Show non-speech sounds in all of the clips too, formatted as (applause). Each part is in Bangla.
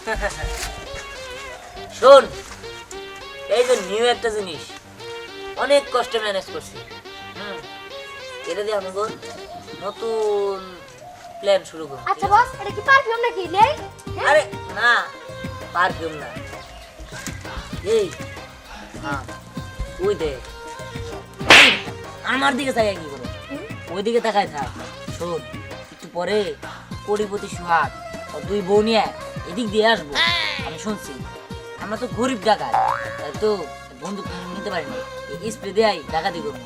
(laughs) শোন এই যে নিউ একটা জিনিস অনেক কষ্টে ম্যানেজ করছি। হুম এটা দিয়ে আমাকে নতুন প্ল্যান শুরু করব। আচ্ছা বস এটা কি পারফিউম নাকি? নেই? হ্যাঁ? আরে না পারফিউম না। এই হ্যাঁ। ওই দে। আমার দিকে তাকায় কি করো? ওই দিকে তাকায় থাক। শোন একটু পরে কোটিপতি সুহাগ আর দুই বউ নিয়ে এদিক দিয়ে আসব। আমি শুনছি আমরা তো গরিব ডাকাত তাই তো বন্দুক নিতে পারি না। এই স্প্রে দেয় ডাকাতি করব।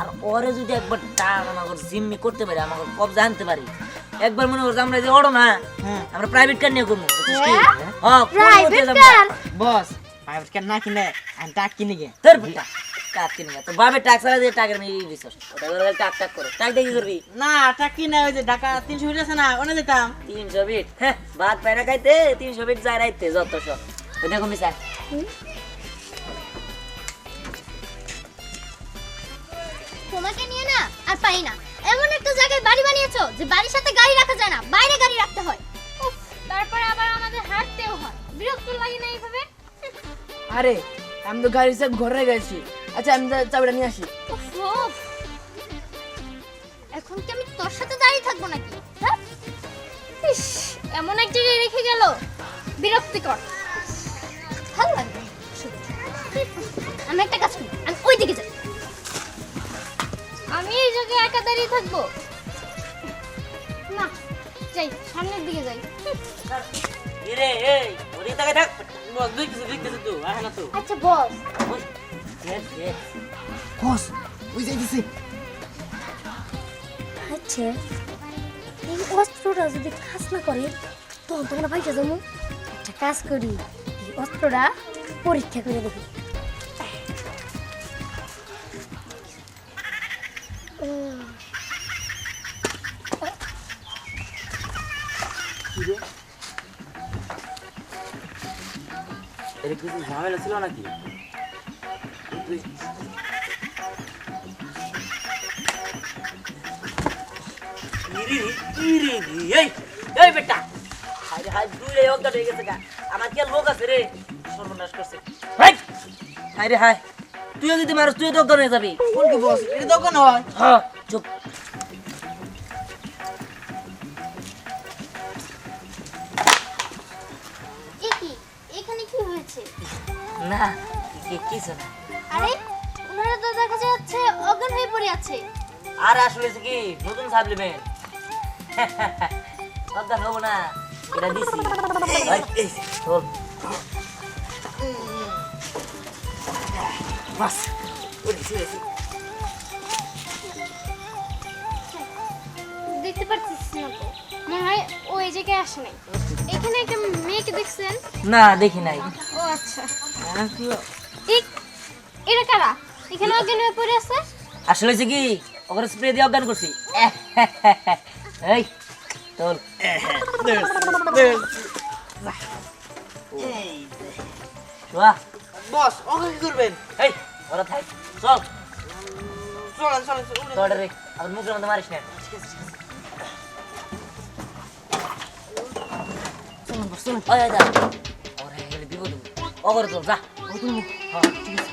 আর ওরে যদি একবার টাকা আমাকে জিম্মি করতে পারি আমাকে কবজা আনতে পারি একবার মনে করছে আমরা যে ওড়ো না আমরা প্রাইভেট কার নিয়ে করব হ্যাঁ। বস প্রাইভেট কার না কিনে আমি টাক কিনে গে তোর বেটা টাক কিনে গা। বাবে টাক ছাড়া দিয়ে টাকের মেয়ে দিছস ওটা করে টাক টাক করে। টাক দিয়ে করবি? না টাক কিনে ওই যে ঢাকা তিনশো ফিট আছে না ওনে যেতাম। তিনশো বিট হ্যাঁ ভাত পায় না খাইতে তিনশো বিট যায় রাইতে যত সব। ওই দেখো মিশা। তোমাকে নিয়ে না আর পাই না। এমন একটা জায়গায় বাড়ি বানিয়েছো যে বাড়ির সাথে গাড়ি রাখা যায় না বাইরে গাড়ি রাখতে হয়। উফ, তারপরে আবার আমাদের হাঁটতেও হয়। বিরক্ত লাগে না এইভাবে? আরে আমি তো গাড়ি সব ঘরে গেছি। আচ্ছা আমি চাবিটা নিয়ে আসি। এখন কি আমি তোর সাথে দাঁড়িয়ে থাকব নাকি? হ্যাঁ? ইস এমন এক জায়গায় রেখে গেল। বিরক্তিকর। ভালো লাগবে আমি একটা কাজ করি আমি ওই দিকে যাই। আমি এই জায়গায় একা দাঁড়িয়ে থাকব। না যাই সামনের দিকে যাই। আচ্ছা বস। ওই যাইতেছি আচ্ছা। এই অস্ত্রটা যদি কাজ না করে তখন তোমরা ভাইসা যাব একটা কাজ করি। এই অস্ত্রটা পরীক্ষা করে দেখি। কিছু ঝামেলা ছিল নাকি? ইরি, ইরি, ইরি, এই এই বেটা। হাই রে অজ্ঞান হয়ে গেছে গা। আমার কি আর লোক আছে রে? সর্বনাশ করছে। হাই! হাই রে হাই তুইও যদি মারস তুইও তো হয়ে যাবি। কোন কি বস? এটা দোকান হয়। হ্যাঁ। চুপ। কি? এখানে কি হয়েছে? না কি- কিছু না আর আসলে কি নতুন (laughs) সাপ্লিমেন্ট অজ্ঞান হব না এটা দিছি। (laughs) চল। বাস। দেখতে পারছিস না তো? মনে হয় ও এই জায়গায় আসে নাই। এখানে একটা মেয়েকে দেখছেন? না দেখি নাই। ও আচ্ছা। এই এরা কারা? এখানে অজ্ঞান হয়ে পড়ে আছে? আসলে হচ্ছে কি ওখানে স্প্রে দিয়ে অজ্ঞান করছি। (laughs) এই শোয়া। বস ওকে কি করবেন? এই ওরা থাক চল। রে আর মুখের মধ্যে মারিস না। বিপদ অগর চল যা। হ্যাঁ ঠিক আছে।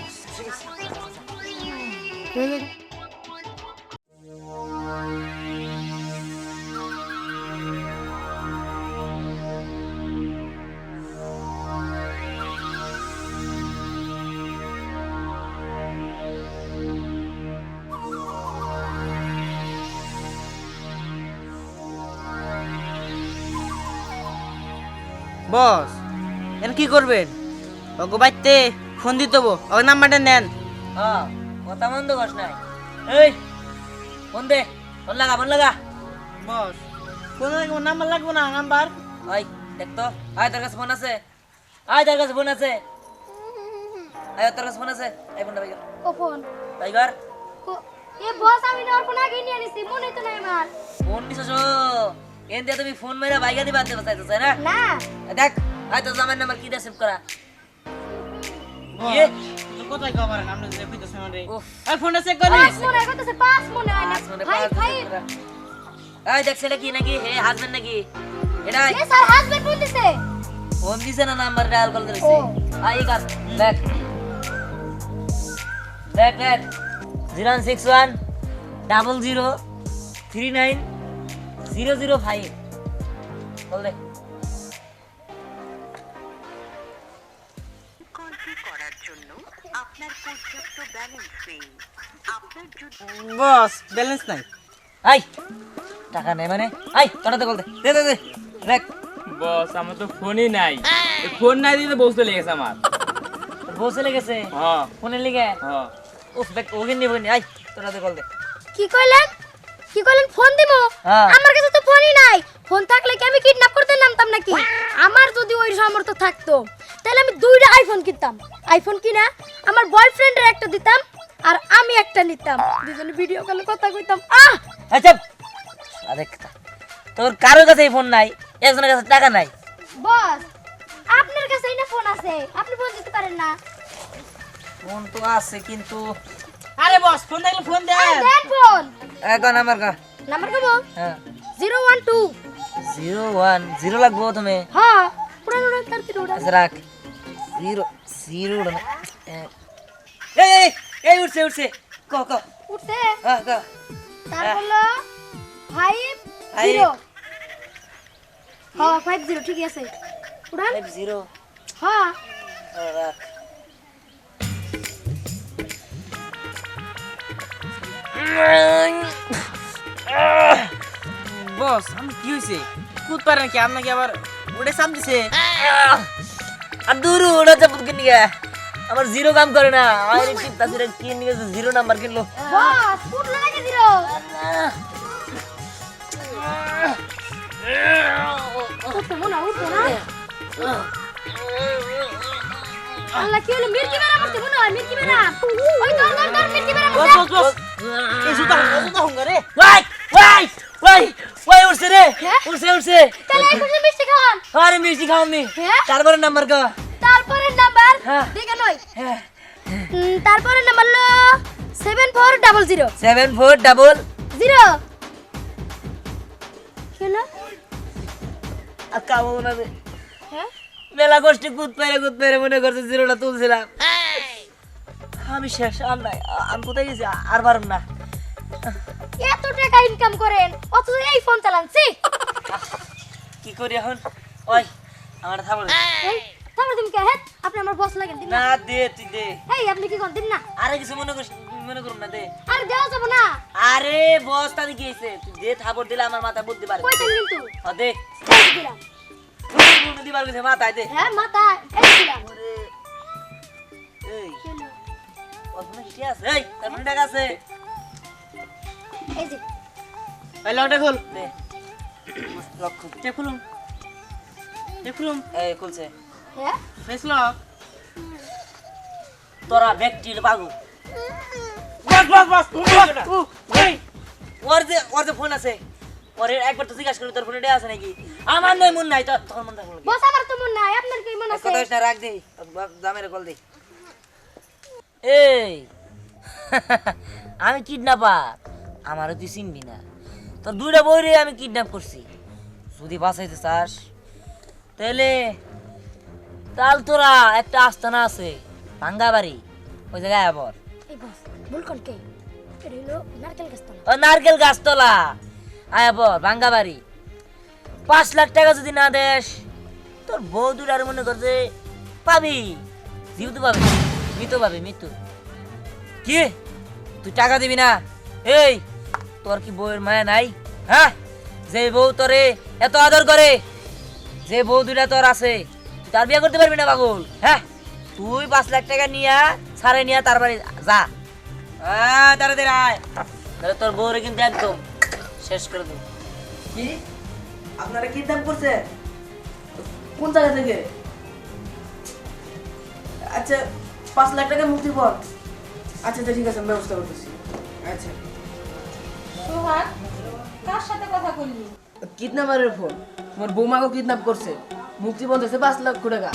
বস এর কি করবেন? ওকে বাইতে ফোন দিতে হব। ওর নাম্বারটা নেন। হ্যাঁ কথা মন্দ কস নাই। এই ফোন দে ফোন লাগা ফোন লাগা। বস ফোন লাগবো নাম্বার লাগবো না নাম্বার? ওই দেখ তো। আয় তোর কাছে ফোন আছে। আয় তোর কাছে ফোন আছে। আয় তোর কাছে ফোন আছে। এই ফোনটা বাইকর ও ফোন। বাইকর এ বস আমি ওর ফোন আগে নিয়ে নিছি মনে তো নাই আমার। ফোন নিছস এন দিয়ে তুমি ফোন মেরা বাইকা দিবা দিবা চাইছো তাই না? না। দেখ আয় তোর জামাই নাম্বার কি দিয়ে সেভ করা? এ? কোথায় খবর আমরা যে কইতেছ আমারে। উফ। ফোনটা চেক করি পাঁচ মনে হয় পাঁচ মনে হয় না। ভাই ভাই দিয়ে save করা। এই দেখ ছেলে কি নাকি? হে হাজবেন্ড নাকি? এটা এ স্যার হাজবেন্ড বলতেছে। ও ফোন দিছে না নাম্বার ডায়াল কল করেছে আই কাজ দেখ। দেখ দেখ। Zero six one double zero three nine zero zero five. বল দেখ। কলটি করার জন্য আপনার পর্যাপ্ত ব্যালেন্স নেই। আপনার যদি বস ব্যালেন্স নাই। আই টাকা নেই মানে? আই টাকাতে বল দে। দে দে দে। দেখ। বস আমার তো ফোনই নাই। ফোন নাই দিয়ে তো বউ চলে গেছে আমার। বসে লেগেছে হ্যাঁ। ফোনে লিগে? হ্যাঁ। উফ দেখ নিয়ে আই টাকাতে বল দে। কি কইলেন কি কইলেন ফোন দিমু? হ্যাঁ। আমার কাছে তো ফোনই নাই। ফোন থাকলে কি আমি কিডন্যাপ করতে নামতাম নাকি? আমার যদি ওই সামর্থ্য থাকতো তাহলে আমি দুইটা আইফোন কিনতাম। আইফোন কিনা আমার বয়ফ্রেন্ডের একটা দিতাম আর আমি একটা নিতাম। দুজনে ভিডিও কলে কথা কইতাম। আহ! আচ্ছা দেখ তোর কারোর কাছে ফোন নাই একজনের কাছে টাকা নাই। বস আপনার কাছেই না ফোন আছে। আপনি ফোন দিতে পারেন না। ফোন তো আছে কিন্তু আরে বস ফোন থাকলে ফোন দে। আরে দেন ফোন। এখন আমার কা নাম্বার কব হ্যাঁ। Zero one two. Zero one zero লাগবো তুমি? হ্যাঁ পুরানো তার তিরুড়া আচ্ছা রাখ। জিরো জিরো এই এই, এই উঠছে উঠছে। ক ক। উঠছে? হ্যাঁ ক। তার হলো ফাইভ Five. জিরো হ্যাঁ ফাইভ জিরো ঠিকই আছে। উড়ান। ফাইভ জিরো হ্যাঁ। রাখ। বস আমি কি হইছে কুদ পারেন কি আপনাকে আবার উড়ে চাপ দিছে আর দূর ওটা চাপুত কিনে গিয়ে আমার জিরো কাম করে না আর টিপ তাসিরে কিনে গেছে জিরো নাম্বার কিনলো বস উঠল নাকি জিরো উঠতে মনে হয় উঠতো না আল্লাহ কি হলো মির্কি বেড়া করতে মনে হয় মির্কি বেড়া ওই ধর ধর ধর মির্কি বেড়া বস করতে বস বস এই জুতা জুতা হুঙ্গা রে ওয়াই ওয়াই ওয়াই ওয়াই উঠছে রে হ্যাঁ? উঠছে উঠছে তাহলে এই মিষ্টি খাওয়ান। আরে মিষ্টি খাওনি হ্যাঁ? তারপরে নাম্বার তারপরে নাম্বার? হ্যাঁ। দেখে নয়। হ্যাঁ। তারপরে নাম্বার হলো seven four double zero seven four double zero হলো আর কামো না রে। হ্যাঁ? মেলা কষ্টে কুদ পেরে কুদ পেরে মনে করছে জিরোটা তুলছিলাম। আমি শেষ আর নাই আমি কোথায় গেছি? আর পারম না। এত টাকা ইনকাম করেন অথচ এই ফোন চালানছি। কি করি এখন? ওই আমার থামো। তারপর তুমি কে হ্যাঁ আপনি আমার বস লাগেন দিন না। দে তুই দে। এই আপনি কি কোন দিন না। আরে কিছু মনে করিস মনে করুন না দে। আর দেওয়া যাব না। আরে বস তাদের কি হয়েছে? তুই দে থাপড় দিলে আমার মাথা বুদ্ধি পারে কই কইতেন কিন্তু? ও দে। এই দিলাম? বুদ্ধি দিবার গেছে মাথায় দে। হ্যাঁ মাথা এই দিলাম। এই। ওর ফোনে কি আছে? এই তার টাকা আছে এই যে। এই লকটা খোল। দে। লক্ষ টেপ খুলুন টেপ খুলুন এই খুলছে। হ্যাঁ ফেস লক। তোরা বস বস বস। ওর যে ওর যে ফোন আছে ওর একবার তো জিজ্ঞাসা করি তোর ফোনে আছে নাকি? আমার নয় মন নাই তোর মন থাকল বস আমার তো মন নাই আপনার কি মন আছে? কথা না, রাখ দে। দামের কল দে। এই। (laughs) আমি কিডন্যাপার আমারও তুই চিনবি না। তোর দুইটা বইরে আমি কিডন্যাপ করছি। যদি বাঁচাইতে চাস তাহলে তাল তোরা একটা আস্তানা আছে ভাঙ্গা বাড়ি। ওই জায়গায় আবার নারকেল ও গাছতলা। আয়াবর ভাঙ্গা বাড়ি। পাঁচ লাখ টাকা যদি না দেস তোর বউ দুটার মনে করছে পাবি জীবিত পাবি। মৃত। পাবি মৃত্যু কি? তুই টাকা দিবি না। এই তোর কি বউয়ের মায়া নাই? হ্যাঁ? যে বউ তোরে এত আদর করে যে বউ দুটা তোর আছে তুই তার বিয়ে করতে পারবি না পাগল? হ্যাঁ? তুই পাঁচ লাখ টাকা নিয়া সারে নিয়া তার বাড়ি যা। হ্যাঁ তাড়াতাড়ি আয়। তাহলে তোর বউরে কিন্তু একদম শেষ করে দেবো কি? আপনারা কিডন্যাপ করছে কোন জায়গা থেকে? আচ্ছা পাঁচ লাখ টাকা মুক্তির পর। আচ্ছা আচ্ছা ঠিক আছে আমি ব্যবস্থা করতেছি। আচ্ছা। সোহাগ কার সাথে কথা কিডন্যাপারের ফোন। তোমার বৌমাকে কিডন্যাপ করছে। মুক্তি বন্ধ হয়েছে পাঁচ লক্ষ টাকা।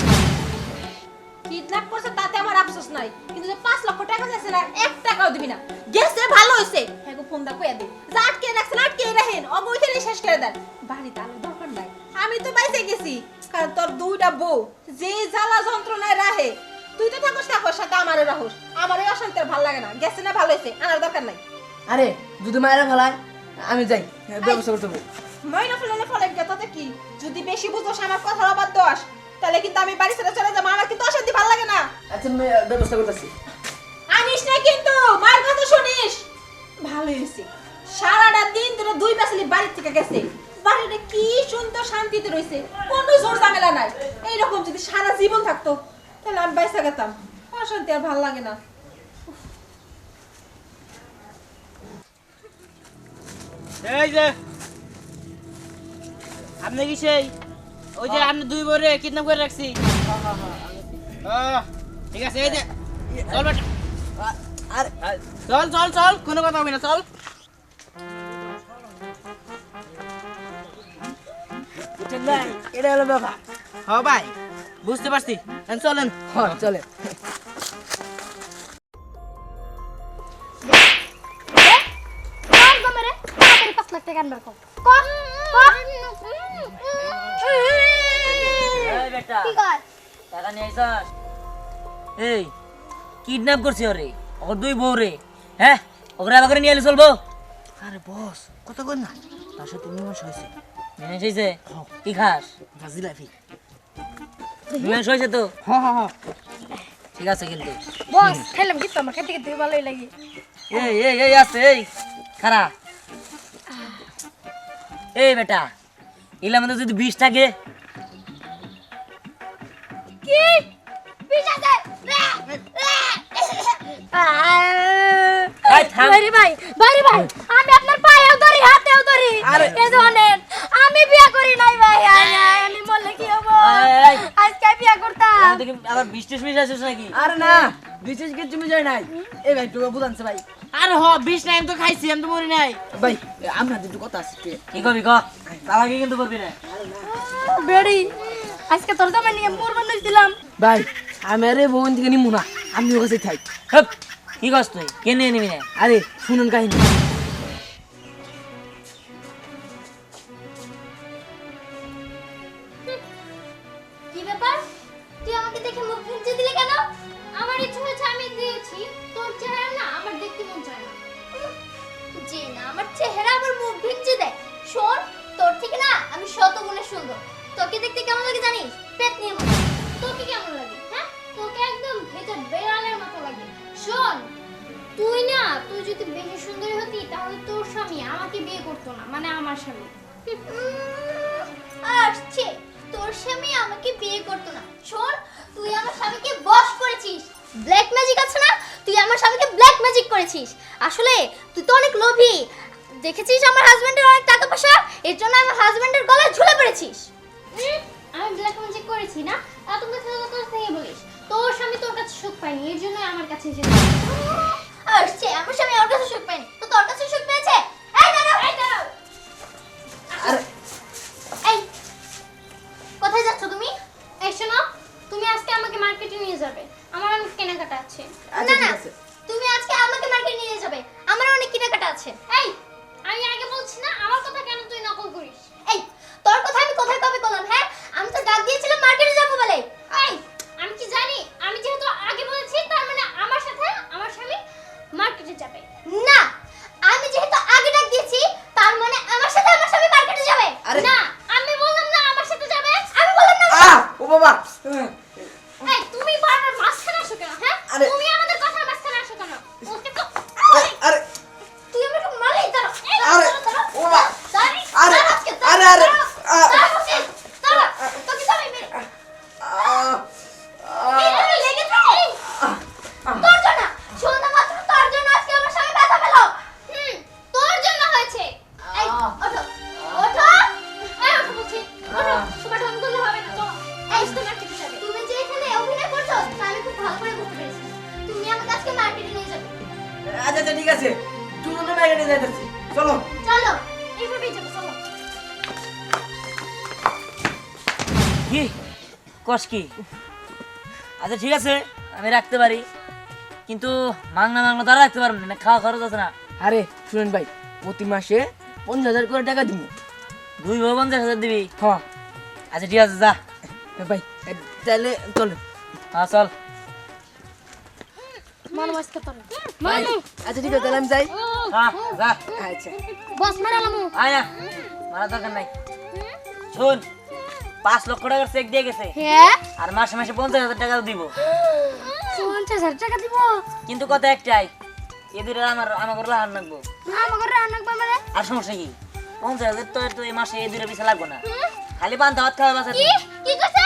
কিডন্যাপ করছে তাতে আমার আফসোস নাই। কিন্তু যে পাঁচ লক্ষ টাকা চাইছে না এক টাকাও দিবি না। গেছে ভালো হয়েছে। হ্যাঁ ফোন দা কইয়া দে। যা আটকে রাখছেন আটকে রাখেন। অবৈধ শেষ করে দেন। বাড়িতে দরকার নাই। আমি তো বাইসে গেছি। কারণ তোর দুইটা বউ যে জ্বালা যন্ত্রণায় রাহে তুই তো থাকস থাকস সাথে আমারে রাহস। আমার অশান্তি ভালো লাগে না। গেছে না ভালো হয়েছে আনার দরকার নাই। আরে যদি মায়েরা ফেলায় আমি যাই ব্যবস্থা করতে হবে ময়না ফেলে ফলে গেতাতে কি যদি বেশি বুঝোস আমার কথার অবাদ দোষ। তাহলে কিন্তু আমি বাড়ি ছেড়ে চলে যাব আমার কিন্তু অশান্তি ভালো লাগে না। আচ্ছা ব্যবস্থা করতেছি। আনিস না কিন্তু মার কথা শুনিস। ভালো হয়েছে। সারাটা দিন ধরে দুই পাশালি বাড়ি থেকে গেছে। বাড়িটা কি সুন্দর শান্তিতে রয়েছে কোনো জোর ঝামেলা নাই। এইরকম যদি সারা জীবন থাকতো তাহলে আমি বাইসা গেতাম। অশান্তি আর ভালো লাগে না। এই যে আপনি কি সেই? ওই যে আপনি দুই বরে কিডন্যাপ করে রাখছি। ঠিক আছে এই যে চল বেটা। চল চল চল কোনো কথা হবে না চল। এটা হলো ব্যাপার। হ ভাই বুঝতে পারছি। চলেন। হ্যাঁ চলে এই বেটা কি কর টাকা নিয়ে আইসাস এই কিডন্যাপ করছি ওরে ওর দুই বউ রে। হ্যাঁ আবার নিয়ে এলে চলবো। আরে বস কত কর না। তার সাথে হয়েছে। কি খাস? হয়েছে তো? হ্যাঁ হ্যাঁ হ্যাঁ ঠিক আছে কিন্তু। বস খেলাম কিন্তু আমার খেতে খেতে ভালোই লাগে। এই এই এই আছে এই খারা এই বেটা মধ্যে যদি বিষ থাকে। কি। ভাই ভাই ভাই ভাই আমি আপনার পায়েও ধরি হাতেও ধরি। আরে। এ ধরনের আমি বিয়ে করি নাই ভাই আমি বললে। আজকে বিয়ে করতাম। আবার বিষ টিস মিশ আসিস নাকি? আরে না নাই। এই ভাই তোকে বুঝানছে ভাই। আরে হ বিষ নাই আমি তো খাইছি আমি তো মরি নাই। ভাই আমরা দুটো কথা আছে কে? কি করবি ক? তার কিন্তু করবি না। বেড়ি আজকে তোর জামাই নিয়ে মরবার দিলাম? ভাই আমি আরে ভবন থেকে নিমু না আমি ওর কাছে থাই। হপ, কি করছ তুই? কে নিয়ে নিবি না? আরে শুনুন কাহিনী। লাগে জানিস? পেট নিয়ে তোকে কেমন লাগে হ্যাঁ? তোকে একদম ভেজা বেড়ালের মতো লাগে। শোন, তুই না, তুই যদি বেশি সুন্দরী হতি, তাহলে তোর স্বামী আমাকে বিয়ে করতো না মানে আমার স্বামী। আসছে। তোর স্বামী আমাকে বিয়ে করতো না। শোন, তুই আমার স্বামীকে বশ করেছিস। ব্ল্যাক ম্যাজিক আছে না? তুই আমার স্বামীকে ব্ল্যাক ম্যাজিক করেছিস। আসলে, তুই তো অনেক লোভী। দেখেছিস আমার হাজবেন্ডের অনেক টাকা পয়সা? এর জন্য আমার হাজবেন্ডের গলায় ঝুলে পড়েছিস। আমি ব্ল্যাক ম্যাজিক করেছি না? তা কথা তো তোর থেকে বলিস। তোর স্বামী তোর কাছে সুখ পায়নি, এর জন্য আমার কাছে এসেছে। আমার স্বামী আমার কাছে সুখ পায়নি। তো তোর কাছে সুখ পেয়েছে? কি? আচ্ছা ঠিক আছে আমি রাখতে পারি। কিন্তু মাংনা মাংনা তারা রাখতে পারবেন না খাওয়া খরচ আছে না। আরে শুনেন ভাই প্রতি মাসে পঞ্চাশ হাজার করে টাকা দিব। দুই ভাই পঞ্চাশ হাজার দিবি? হ্যাঁ। আচ্ছা ঠিক আছে যা। হ্যাঁ, ভাই তাহলে চল। হ্যাঁ চল। আচ্ছা ঠিক আছে তাহলে আমি যাই। হ্যাঁ, আচ্ছা। মারা দরকার নাই। শোন পাঁচ লক্ষ টাকার চেক দিয়ে গেছে। হ্যাঁ? আর মাসে মাসে পঞ্চাশ হাজার টাকা দিব। পঞ্চাশ হাজার টাকা দিব? কিন্তু কথা একটাই এদের আমার আমার করে লাগবো। আমার করে লাগবো মানে? আর সমস্যা কি? পঞ্চাশ হাজার তো এই মাসে এদের পিছনে লাগবো না। খালি পান্তা ভাত খাওয়া বাসা কি? কি কইছে?